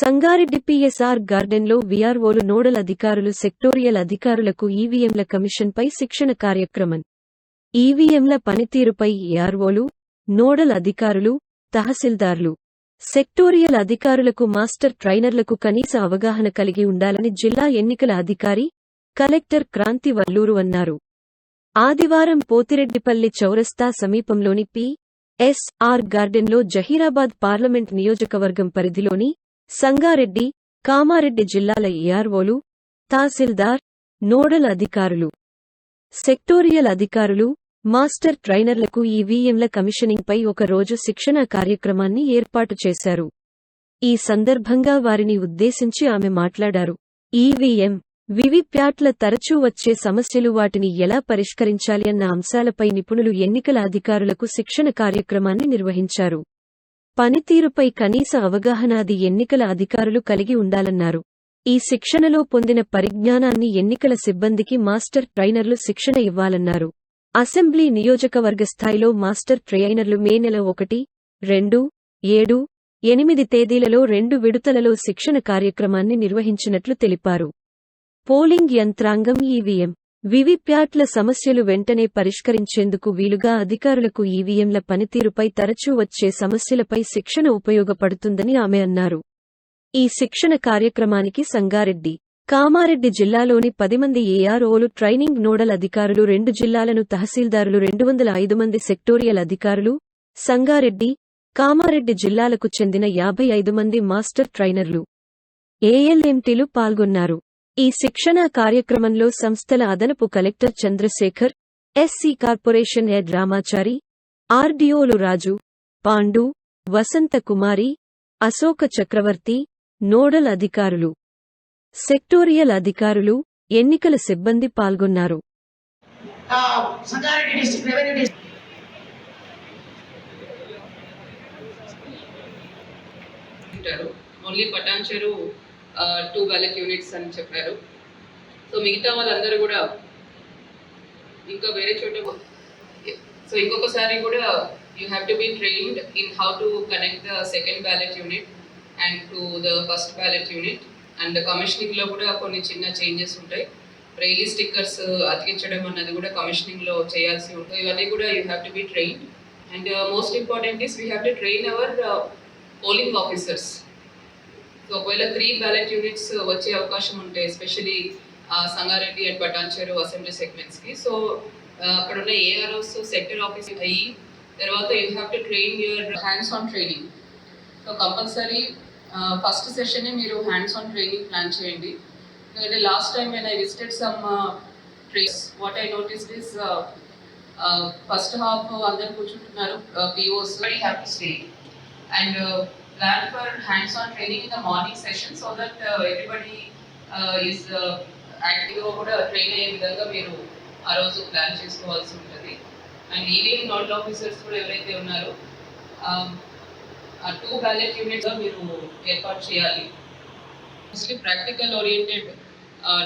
Sangareddy PSR గార్డెన్లో వీఆర్ఓలు nodal అధికారులు sectorial అధికారులకు ఈవీఎంల కమిషన్పై శిక్షణ కార్యక్రమం. ఈవీఎంల పనితీరుపై ఈఆర్ఓలు నోడల్ అధికారులు తహసీల్దార్లు సెక్టోరియల్ అధికారులకు మాస్టర్ ట్రైనర్లకు కనీస అవగాహన కలిగి ఉండాలని జిల్లా ఎన్నికల అధికారి కలెక్టర్ క్రాంతి వల్లూరు అన్నారు. ఆదివారం పోతిరెడ్డిపల్లి చౌరస్తా సమీపంలోని పి ఎస్ ఆర్ గార్డెన్లో జహీరాబాద్ పార్లమెంట్ నియోజకవర్గం పరిధిలోని సంగారెడ్డి కామారెడ్డి జిల్లాల ఏఆర్ఓలు తహసీల్దార్ నోడల్ అధికారులు సెక్టోరియల్ అధికారులు మాస్టర్ ట్రైనర్లకు ఈవీఎంల కమిషనింగ్పై ఒక రోజు శిక్షణా కార్యక్రమాన్ని ఏర్పాటు చేశారు. ఈ సందర్భంగా వారిని ఉద్దేశించి ఆమె మాట్లాడారు. ఈవీఎం వివిప్యాట్ల తరచూ వచ్చే సమస్యలు వాటిని ఎలా పరిష్కరించాలి అన్న అంశాలపై నిపుణులు ఎన్నికల అధికారులకు శిక్షణ కార్యక్రమాన్ని నిర్వహించారు. పనితీరుపై కనీస అవగాహనాది ఎన్నికల అధికారులు కలిగి ఉండాలన్నారు. ఈ శిక్షణలో పొందిన పరిజ్ఞానాన్ని ఎన్నికల సిబ్బందికి మాస్టర్ ట్రైనర్లు శిక్షణ ఇవ్వాలన్నారు. అసెంబ్లీ నియోజకవర్గ స్థాయిలో మాస్టర్ ట్రైనర్లు మే నెల ఒకటి రెండు ఏడు ఎనిమిది తేదీలలో రెండు విడుతలలో శిక్షణ కార్యక్రమాన్ని నిర్వహించినట్లు తెలిపారు. పోలింగ్ యంత్రాంగం ఈవీఎం వివిప్యాట్ల సమస్యలు వెంటనే పరిష్కరించేందుకు వీలుగా అధికారులకు ఈవీఎంల పనితీరుపై తరచూ వచ్చే సమస్యలపై శిక్షణ ఉపయోగపడుతుందని ఆమె అన్నారు. ఈ శిక్షణ కార్యక్రమానికి సంగారెడ్డి కామారెడ్డి జిల్లాలోని పది మంది ఏఆర్ఓలు ట్రైనింగ్ నోడల్ అధికారులు రెండు జిల్లాలను తహసీల్దారులు రెండు వందల ఐదు మంది సెక్టోరియల్ అధికారులు సంగారెడ్డి కామారెడ్డి జిల్లాలకు చెందిన యాభై ఐదు మంది మాస్టర్ ట్రైనర్లు ఏఎల్ఎంటీలు పాల్గొన్నారు. ఈ శిక్షణా కార్యక్రమంలో సంస్థల అదనపు collector Chandrashekar SC corporation head Ramachari ఆర్డీఓలు Raju Pandu Vasantha Kumari Ashoka Chakravarthi nodal అధికారులు సెక్టోరియల్ అధికారులు ఎన్నికల సిబ్బంది పాల్గొన్నారు. Only Patancheru two ballot units అని చెప్పారు. సో మిగతా వాళ్ళందరూ కూడా ఇంకా వేరే చోట సో ఇంకొకసారి కూడా you have to be trained in how to connect the second ballot unit and to the first ballot unit and కమిషనింగ్లో కూడా కొన్ని చిన్న చేంజెస్ ఉంటాయి. రైలీ స్టిక్కర్స్ అతికించడం అన్నది కూడా కమిషనింగ్లో చేయాల్సి ఉంటుంది. ఇవన్నీ కూడా you have to be trained and most important is we have to train our polling officers so ఒకవేళ త్రీ బ్యాలెట్ యూనిట్స్ వచ్చే అవకాశం ఉంటే especially Sangareddy and Patancheru assembly సెగ్మెంట్స్కి so అక్కడ ఉన్న ఏఆర్ఓస్ సెక్టర్ ఆఫీస్ అయ్యి తర్వాత you have to train your hands on training so compulsory first సెషనే మీరు hands on training plan చేయండి. ఎందుకంటే లాస్ట్ టైం నేను I visited some trace what I notice this first half అందరు కూర్చుంటున్నారు POs very have to stay and plan for hands-on training in the morning session so that uh, everybody uh, is uh, active కూడా train అయ్యే విధంగా మీరు ఆ రోజు plan చేసుకోవాల్సి ఉంటుంది. అండ్ ఈవీఎం నోడల్ ఆఫీసర్స్ కూడా ఎవరైతే ఉన్నారో um, ఆ టూ బ్యాలెట్ యూనిట్గా మీరు ఏర్పాటు చేయాలి. మోస్ట్లీ ప్రాక్టికల్ ఓరియంటెడ్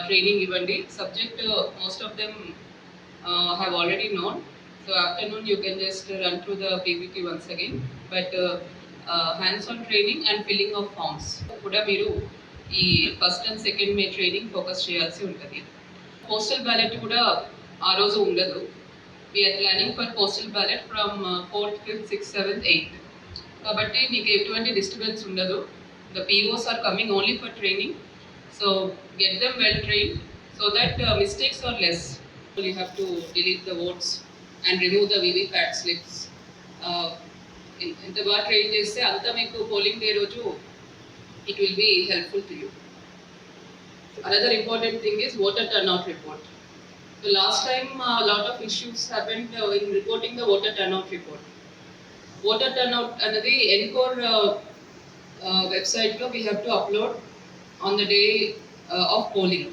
ట్రైనింగ్ ఇవ్వండి. Subject most of them have already known so afternoon you can just run through the PPT once again but hands on training and filling of forms కూడా మీరు ఈ first and second May training focus చేయాల్సి ఉంటుంది. Postal ballot కూడా ఆ రోజు ఉండదు. We're planning for postal ballot from fourth fifth sixth seventh eighth కాబట్టి మీకు ఎటువంటి డిస్టర్బెన్స్ ఉండదు. The POs are coming only for training so get them well train so that mistakes are less you have to delete the votes and remove the VVPAT slips ఎంత బాగా train చేస్తే అంత మీకు polling day రోజు it will be helpful to you another important thing is voter turnout report so last time lot of issues happened in reporting the voter turnout report voter turnout అనేది encore వెబ్సైట్లో we have to upload on the day of polling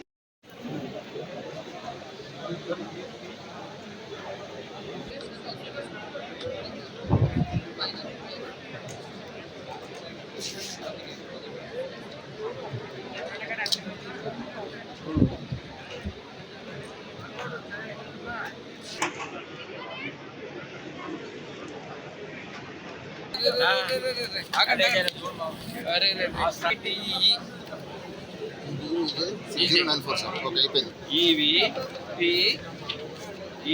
Zero nine four seven okay అయిపోయింది ఈవి P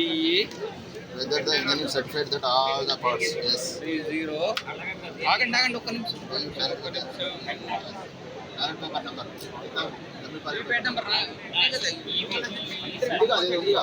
EE whether the engineer certified that all the parts yes three zero ఆగండి ఆగండి ఒక్క నిమిషం then ballot paper ballot paper number double ballot పేట number రా. ఇదే కదా, ఈవి. విడిగా అదే విడిగా